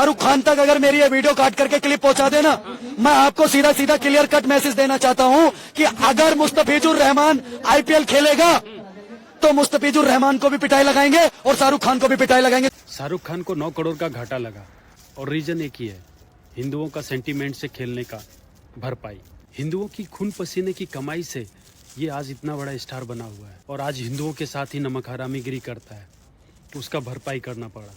शाहरुख खान तक अगर मेरी ये वीडियो काट करके क्लिप पहुँचा देना मैं आपको सीधा सीधा क्लियर कट मैसेज देना चाहता हूँ कि अगर मुस्तफिजुर रहमान आईपीएल खेलेगा तो मुस्तफिजुर रहमान को भी पिटाई लगाएँगे और शाहरुख खान को भी पिटाई लगाएँगे। शाहरुख खान को नौ करोड़ का घाटा लगा और रीजन एक ही है, हिंदुओं का सेंटीमेंट से खेलने का भरपाई। हिंदुओं की खून पसीने की कमाई से ये आज इतना बड़ा स्टार बना हुआ है और आज हिंदुओं के साथ ही नमक हरामीगिरी करता है, उसका भरपाई करना पड़ा।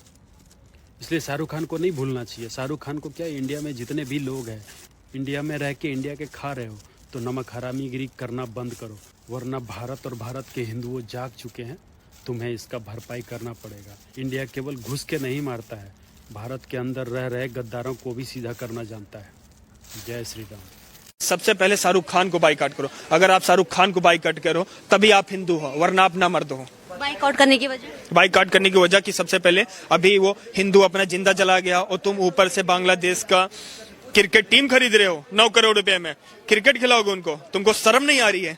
इसलिए शाहरुख खान को नहीं भूलना चाहिए। शाहरुख खान को क्या इंडिया में जितने भी लोग हैं, इंडिया में रह के इंडिया के खा रहे हो तो नमक हरामीगिरी करना बंद करो, वरना भारत और भारत के हिंदुओं जाग चुके हैं, तुम्हें इसका भरपाई करना पड़ेगा। इंडिया केवल घुस के नहीं मारता है, भारत के अंदर रह रहे गद्दारों को भी सीधा करना जानता है। जय श्री राम। सबसे पहले शाहरुख खान को बाइकाट करो। अगर आप शाहरुख खान को बाइकाट करो, तभी आप हिंदू हो, वरना आप ना मर्द हो। बाइकआउट करने की वजह? बाइकाट करने की वजह कि सबसे पहले अभी वो हिंदू अपना ज़िंदा चला गया और तुम ऊपर से बांग्लादेश का क्रिकेट टीम खरीद रहे हो नौ करोड़ रुपए में। क्रिकेट खिलाओगे उनको? तुमको शर्म नहीं आ रही है?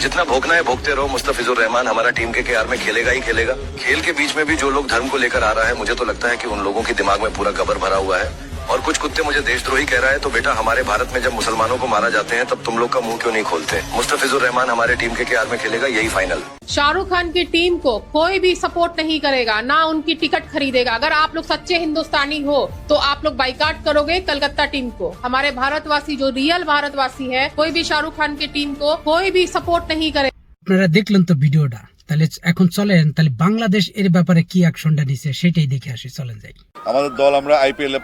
जितना भोगना है भोगते रहो मुस्तफिजुर रहमान हमारा टीम के केआर में खेलेगा ही खेलेगा। खेल के बीच में भी जो लोग धर्म को लेकर आ रहा है मुझे तो लगता है कि उन लोगों के दिमाग में पूरा गबर भरा हुआ है। और कुछ कुत्ते मुझे देशद्रोही कह रहा है तो बेटा हमारे भारत में जब मुसलमानों को मारा जाते हैं तब तुम लोग का मुंह क्यों नहीं खोलते मुस्तफिजुर रहमान हमारे टीम के केआर में खेलेगा यही फाइनल शाहरुख खान की टीम को कोई भी सपोर्ट नहीं करेगा ना उनकी टिकट खरीदेगा अगर आप लोग सच्चे हिंदुस्तानी हो तो आप लोग बाइकाट करोगे कलकत्ता टीम को हमारे भारतवासी जो रियल भारतवासी है कोई भी शाहरुख खान की टीम को कोई भी सपोर्ट नहीं करे আপনারা দেখলেন তো ভিডিওটা তাহলে এখন চলেন, তাহলে বাংলাদেশ এর ব্যাপারে কি অ্যাকশনটা নিছে সেটাই দেখে আসি, চলেন যাই। আমাদের দল আমরা IPL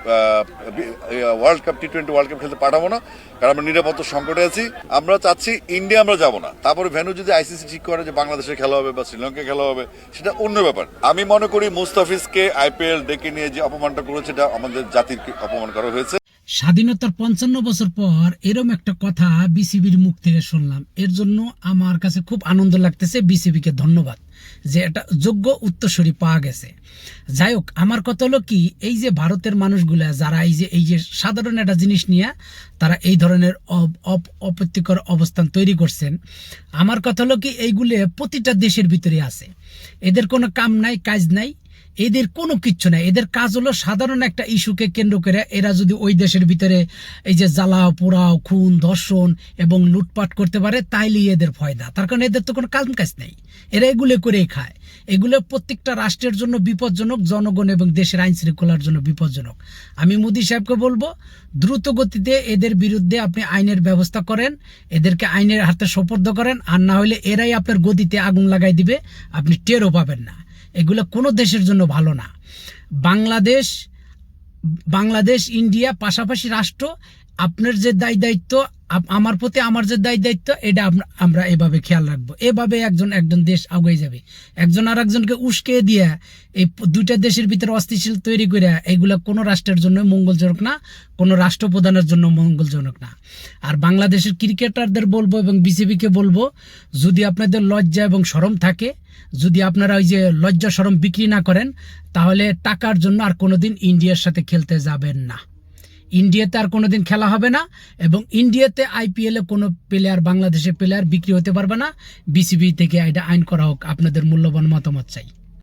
World Cup T twenty World Cup খেলতে পাঠাবো না, কারণ আমরা নিরাপত্তা সংকটে আছি। আমরা চাচ্ছি ইন্ডিয়া আমরা যাব না। তারপরে ভেন্যু যদি আইসিসি ঠিক করে যে বাংলাদেশে খেলা হবে বা শ্রীলঙ্কা খেলা হবে, সেটা অন্য ব্যাপার। আমি মনে করি মুস্তাফিজকে আইপিএল ডেকে নিয়ে যে অপমানটা করেছে এটা আমাদের জাতির অপমান করা হয়েছে। স্বাধীনতার পঞ্চান্ন বছর পর এরম একটা কথা বিসিবির মুখ থেকে শুনলাম। এর জন্য আমার কাছে খুব আনন্দ লাগতেছে বিসিবিকে ধন্যবাদ যে এটা যোগ্য উত্তরসূরি পাওয়া গেছে। যাই হোক, আমার কথা হলো কি, এই যে ভারতের মানুষগুলা যারা এই যে এই যে সাধারণ একটা জিনিস নিয়ে তারা এই ধরনের অপ- অপ- অপ্রীতিকর অবস্থান তৈরি করছেন, আমার কথা হলো কি, এইগুলো প্রতিটা দেশের ভিতরে আছে। এদের কোনো কাম নাই, কাজ নাই। এদের কোনো কিচ্ছু নাই। এদের কাজ হলো সাধারণ একটা ইস্যুকে কেন্দ্র করে এরা যদি ওই দেশের ভিতরে এই যে জ্বালাও, পোড়াও, খুন, ধর্ষণ এবং লুটপাট করতে পারে, তাইলেই এদের ফয়দা। তার কারণ এদের তো কোনো কাজ কাজ নেই। এরা এগুলো করেই খায়। এগুলো প্রত্যেকটা রাষ্ট্রের জন্য বিপজ্জনক, জনগণ এবং দেশের আইন শৃঙ্খলার জন্য বিপজ্জনক। আমি মোদী সাহেবকে বলব, দ্রুত গতিতে এদের বিরুদ্ধে আপনি আইনের ব্যবস্থা করেন, এদেরকে আইনের হাতে সোপর্দ করেন, আর না হলে এরাই আপনার গদিতে আগুন লাগাই দিবে। আপনি টেরও পাবেন না। এগুলো কোনো দেশের জন্য ভালো না। বাংলাদেশ বাংলাদেশ ইন্ডিয়া পাশাপাশি রাষ্ট্র আপনার যে দায় দায়িত্ব আমার প্রতি আমার যে দায় দায়িত্ব, এটা আমরা- এভাবে খেয়াল রাখব। এভাবে একজন একজন দেশ আগে যাবে। একজন আর একজনকে উস্কে দিয়ে এই দুইটা দেশের ভিতরে অস্থিতিশীল তৈরি করে এগুলো কোনো রাষ্ট্রের জন্য মঙ্গলজনক না, কোনো রাষ্ট্রপ্রধানের জন্য মঙ্গলজনক না। আর বাংলাদেশের ক্রিকেটারদের বলব এবং বিসিবিকে বলব, যদি আপনাদের লজ্জা এবং শরম থাকে, যদি আপনারা ওই যে লজ্জা, শরম বিক্রি না করেন, তাহলে টাকার জন্য আর কোনোদিন ইন্ডিয়ার সাথে খেলতে যাবেন না। ইন্ডিয়াতে আর কোনো দিন খেলা হবে না এবং ইন্ডিয়াতে আইপিএলে কোনো প্লেয়ার বাংলাদেশের প্লেয়ার বিক্রি হতে পারবে না। বিসিবি থেকে এটা আইন করা হোক। আপনাদের মূল্যবান মতামত চাই।